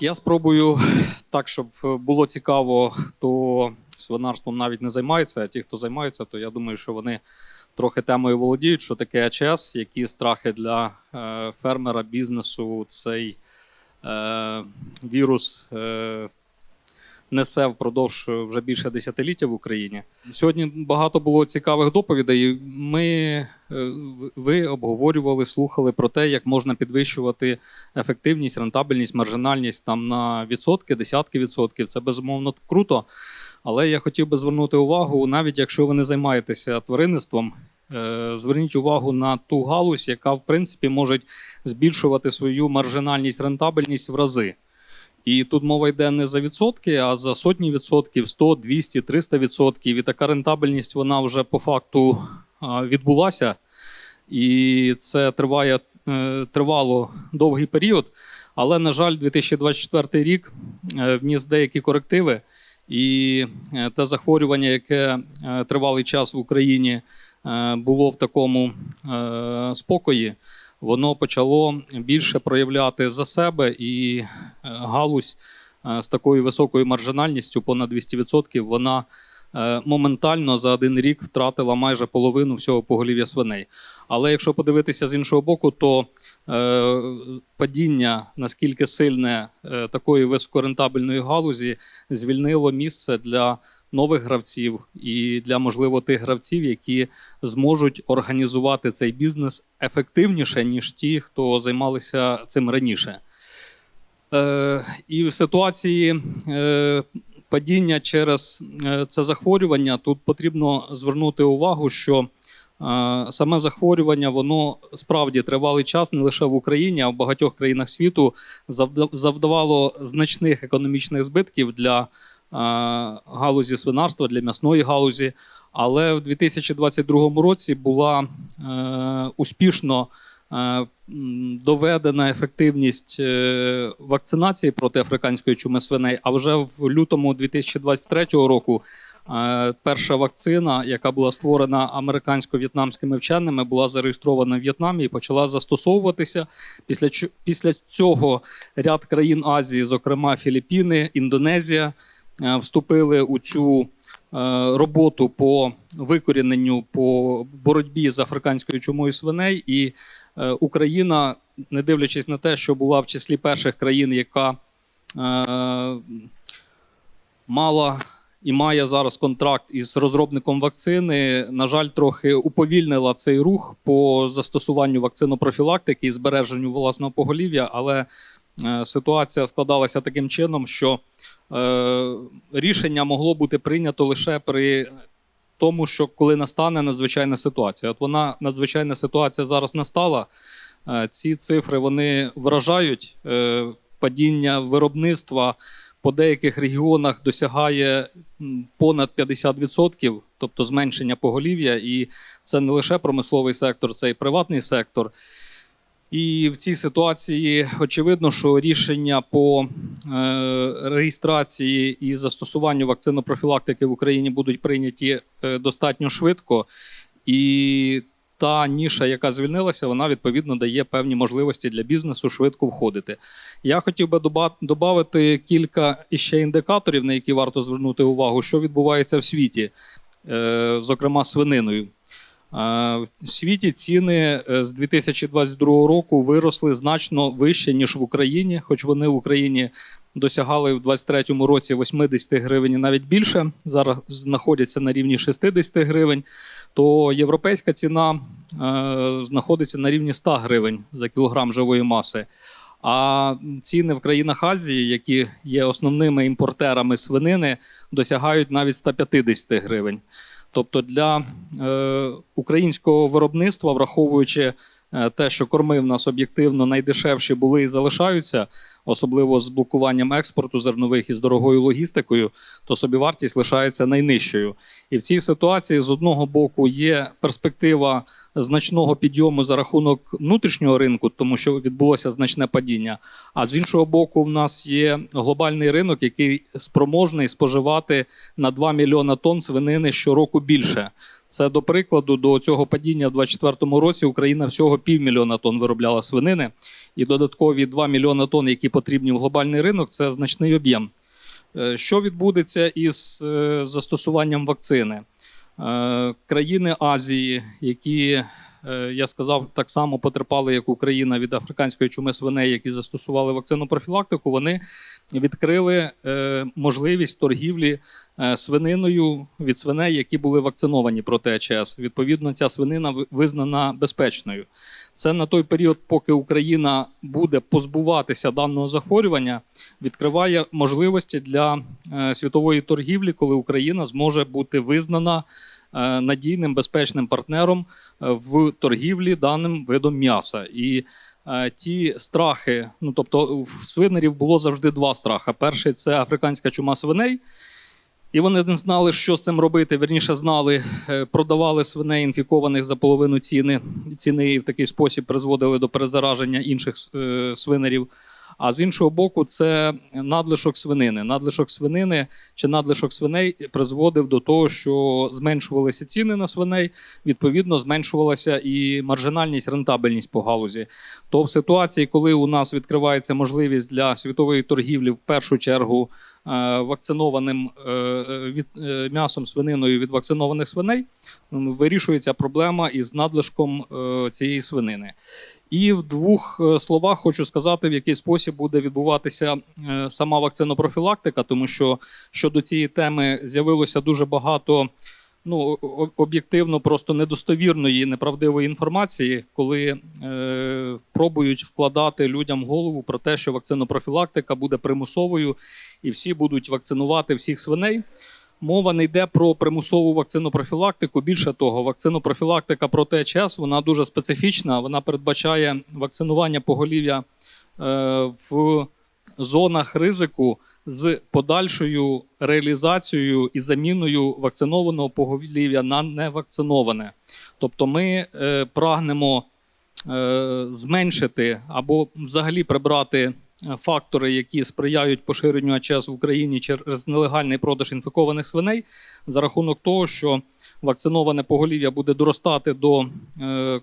Я спробую так, щоб було цікаво, хто свинарством навіть не займається, а ті, хто займається, то я думаю, що вони трохи темою володіють, що таке АЧС, які страхи для е, фермера, бізнесу цей е, вірус е, несе впродовж вже більше десятиліття в Україні. Сьогодні багато було цікавих доповідей. Ми е, ви обговорювали, слухали про те, як можна підвищувати ефективність, рентабельність, маржинальність там на відсотки, десятки відсотків. Це безумовно круто. Але я хотів би звернути увагу, навіть якщо ви не займаєтеся тваринництвом, е, зверніть увагу на ту галузь, яка в принципі може збільшувати свою маржинальність, рентабельність в рази. І тут мова йде не за відсотки, а за сотні відсотків, 100, 200, 300 відсотків. І така рентабельність вона вже по факту відбулася. І це триває е, тривало довгий період. Але, на жаль, 2024 рік е, вніс деякі корективи, і е, те захворювання, яке тривалий час в Україні було в такому спокої воно почало більше проявляти за себе, і е, галузь е, з такою високою маржинальністю, понад 200%, вона е, моментально за один рік втратила майже половину всього поголів'я свиней. Але якщо подивитися з іншого боку, то падіння наскільки сильне такої високорентабельної галузі звільнило місце для нових гравців і для можливо тих гравців, які зможуть організувати цей бізнес ефективніше, ніж ті, хто займалися цим раніше. Е, І в ситуації е, падіння через е, це захворювання тут потрібно звернути увагу, що е, Саме захворювання, воно справді тривалий час не лише в Україні, а в багатьох країнах світу завдавало значних економічних збитків для галузі свинарства, для м'ясної галузі. Але в 2022 році була е, успішно е, доведена ефективність е, вакцинації проти африканської чуми свиней. А вже в лютому 2023 року перша вакцина, яка була створена американсько-в'єтнамськими вченими, була зареєстрована в В'єтнамі і почала застосовуватися. Після після цього ряд країн Азії, зокрема Філіппіни, Індонезія. Е, вступили у цю е, роботу по викоріненню по боротьбі з африканською чумою свиней, і е, Україна, не дивлячись на те, що була в числі перших країн, яка мала і має зараз контракт із розробником вакцини. На жаль, трохи уповільнила цей рух по застосуванню вакцинопрофілактики і збереженню власного поголів'я, але ситуація складалася таким чином, що рішення могло бути прийнято лише при тому, що коли настане надзвичайна ситуація. От вона надзвичайна ситуація зараз настала. Е, ці цифри вони вражають е, падіння виробництва по деяких регіонах досягає понад 50%, тобто зменшення поголів'я, і це не лише промисловий сектор, це і приватний сектор. І в цій ситуації очевидно, що рішення по е, реєстрації і застосуванню вакцинопрофілактики в Україні будуть прийняті е, достатньо швидко, і та ніша, яка звільнилася, вона відповідно дає певні можливості для бізнесу швидко входити. Я хотів би додати кілька іще індикаторів, на які варто звернути увагу, що відбувається в світі, е, зокрема свининою. В світі ціни е, з 2022 року виросли значно вище ніж в Україні, хоч вони в Україні досягали в 2023 році 80 гривень і навіть більше. Зараз знаходяться на рівні 60 гривень. То європейська ціна е, знаходиться на рівні 100 гривень за кілограм живої маси. А ціни в країнах Азії, які є основними імпортерами свинини, досягають навіть 150 гривень. Тобто для е, українського виробництва, враховуючи е, те, що корми в нас об'єктивно найдешевші були і залишаються, особливо з блокуванням експорту зернових і з дорогою логістикою, то собівартість лишається найнижчою. І в цій ситуації з одного боку є перспектива значного підйому за рахунок внутрішнього ринку, тому що відбулося значне падіння. А з іншого боку, в нас є глобальний ринок, який спроможний споживати на 2 мільйона тонн свинини щороку більше. Це до прикладу, до цього падіння в 2024 році Україна всього півмільйона тонн виробляла свинини. І додаткові 2 мільйони тонн, які потрібні в глобальний ринок, це значний об'єм. Е, Що відбудеться із е, застосуванням вакцини? Е, Країни Азії, які я сказав, так само потерпали, як Україна від африканської чуми свиней, які застосували вакцину профілактику, вони відкрили е, можливість торгівлі е, свининою від свиней, які були вакциновані проти ЕЧС. Відповідно, ця свинина визнана безпечною. Це на той період, поки Україна буде позбуватися даного захворювання, відкриває можливості для е, світової торгівлі, коли Україна зможе бути визнана надійним безпечним партнером в торгівлі даним видом м'яса. І ті страхи, ну тобто в свинерів було завжди два страхи. Перший це африканська чума свиней. І вони не знали, що з цим робити. Верніше знали, е, продавали свиней інфікованих за половину ціни. Ціни і в такий спосіб призводили до перезараження інших е, свинерів. А з іншого боку, це надлишок свинини. Надлишок свинини чи надлишок свиней призводив до того, що зменшувалися ціни на свиней, відповідно, зменшувалася і маржинальність, рентабельність по галузі. То в ситуації, коли у нас відкривається можливість для світової торгівлі, в першу чергу е, вакцинованим е, від е, м'ясом свининою від вакцинованих свиней, вирішується проблема із надлишком цієї свинини. І в двох е, словах хочу сказати, в який спосіб буде відбуватися е, сама вакцинопрофілактика, тому що щодо цієї теми з'явилося дуже багато ну, об'єктивно просто недостовірної, неправдивої інформації, коли е, пробують вкладати людям голову про те, що вакцинопрофілактика буде примусовою і всі будуть вакцинувати всіх свиней. Мова не йде про примусову вакцинопрофілактику. Більше того, вакцинопрофілактика проти ЕЧС вона дуже специфічна. Вона передбачає вакцинування поголів'я е, в зонах ризику з подальшою реалізацією і заміною вакцинованого поголів'я на невакциноване. Тобто, ми е, прагнемо е, зменшити або взагалі прибрати фактори, які сприяють поширенню АЧС в Україні через нелегальний продаж інфікованих свиней, за рахунок того, що вакциноване поголів'я буде доростати до е,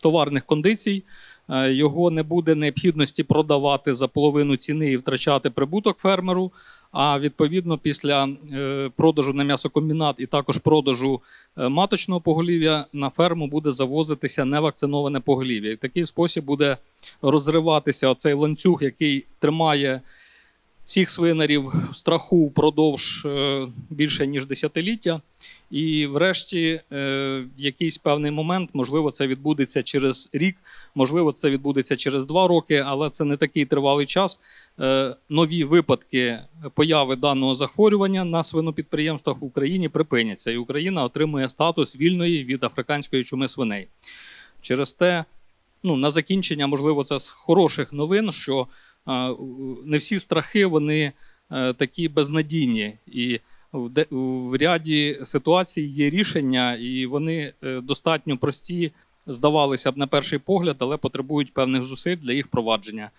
товарних кондицій. е, Його не буде необхідності продавати за половину ціни і втрачати прибуток фермеру. А відповідно, після е, продажу на м'ясокомбінат і також продажу е, маточного поголів'я на ферму буде завозитися невакциноване поголів'я. І в такий спосіб буде розриватися оцей ланцюг, який тримає всіх свинарів в страху впродовж е, більше ніж десятиліття. І врешті, е, в якийсь певний момент, можливо, це відбудеться через рік, можливо, це відбудеться через два роки, але це не такий тривалий час. Е, Нові випадки появи даного захворювання на свинопідприємствах в Україні припиняться, і Україна отримує статус вільної від африканської чуми свиней. Через те, ну, на закінчення, можливо, це з хороших новин, що не всі страхи вони е, такі безнадійні. І в, ряді ситуацій є рішення, і вони е, достатньо прості, здавалися б на перший погляд, але потребують певних зусиль для їх провадження.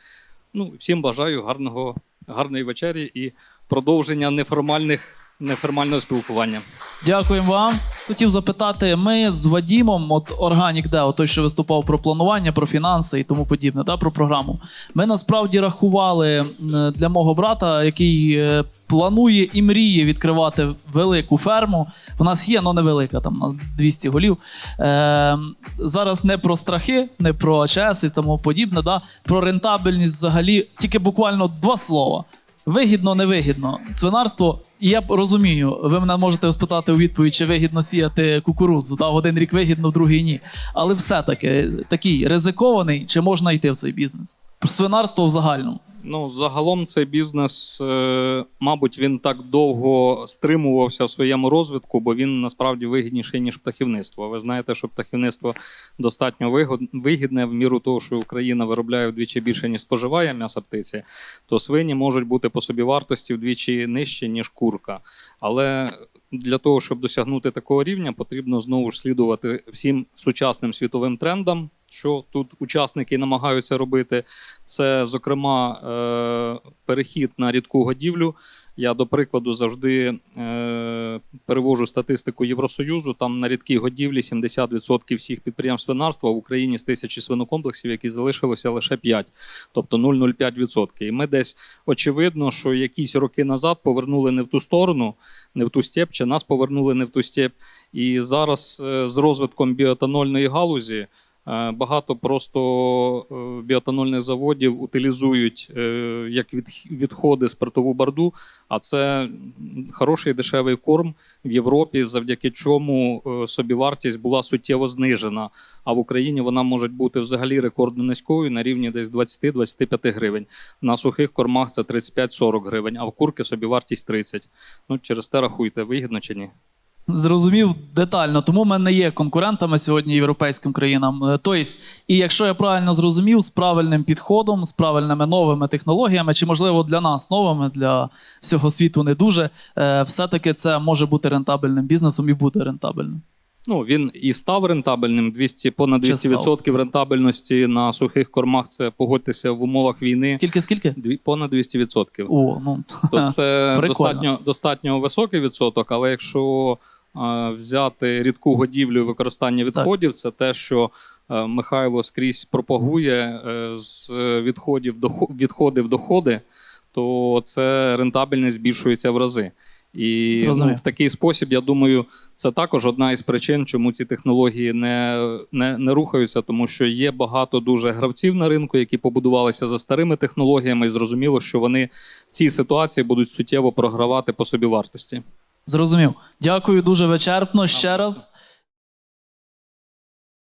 Ну, всім бажаю гарного, гарної вечері і продовження неформальних, неформального спілкування. Дякуємо вам. Хотів запитати, ми з Вадімом, от Органік Део, той, що виступав про планування, про фінанси і тому подібне, да, про програму. Ми насправді рахували для мого брата, який е, планує і мріє відкривати велику ферму. У нас є, але невелика, там на 200 голів. Е, зараз не про страхи, не про АЧС і тому подібне, да, про рентабельність взагалі, тільки буквально два слова. Вигідно, невигідно. Свинарство, і я розумію, ви мене можете спитати у відповідь, чи вигідно сіяти кукурудзу. Да? Один рік вигідно, другий ні. Але все-таки такий ризикований, чи можна йти в цей бізнес? Свинарство в загальному. Ну, загалом цей бізнес, е, мабуть, він так довго стримувався в своєму розвитку, бо він насправді вигідніший, ніж птахівництво. Ви знаєте, що птахівництво достатньо вигідне в міру того, що Україна виробляє вдвічі більше, ніж споживає м'яса птиці, то свині можуть бути по собі вартості вдвічі нижче, ніж курка. Але для того, щоб досягнути такого рівня, потрібно знову ж слідувати всім сучасним світовим трендам, що тут учасники намагаються робити. Це, зокрема, е, перехід на рідку годівлю, Я, до прикладу, завжди е, перевожу статистику Євросоюзу. Там на рідкій годівлі 70% всіх підприємств свинарства в Україні з тисячі свинокомплексів, які залишилося лише 5, тобто 0,05%. І ми десь очевидно, що якісь роки назад повернули не в ту сторону, не в ту степ, чи нас повернули не в ту степ. І зараз е, з розвитком біоетанольної галузі. Е, Багато просто е, біоетанольних заводів утилізують е, як відходи спиртову барду, а це хороший дешевий корм в Європі, завдяки чому собівартість була суттєво знижена. А в Україні вона може бути взагалі рекордно низькою на рівні десь 20-25 гривень. На сухих кормах це 35-40 гривень, а в курки собівартість 30. Ну, через те рахуйте, вигідно чи ні? Зрозумів детально, тому ми не є конкурентами сьогодні європейським країнам. Е, Тобто, і якщо я правильно зрозумів, з правильним підходом, з правильними новими технологіями, чи можливо для нас новими, для всього світу не дуже, е, все-таки це може бути рентабельним бізнесом і буде рентабельним. Ну, він і став рентабельним. 200, понад Чи 200% рентабельності на сухих кормах. Це погодьтеся в умовах війни. Скільки, скільки? Дві- Понад 200%. О, ну То це Прикольно. достатньо, достатньо високий відсоток, але якщо взяти рідку годівлю і використання відходів, це те, що е, Михайло скрізь пропагує е, з відходів дохо- відходи в доходи, то це рентабельність збільшується в рази. І ну, в такий спосіб, я думаю, це також одна із причин, чому ці технології не, не, не рухаються, тому що є багато дуже гравців на ринку, які побудувалися за старими технологіями, і зрозуміло, що вони в цій ситуації будуть суттєво програвати по собі вартості. Зрозумів. Дякую дуже вичерпно ще раз.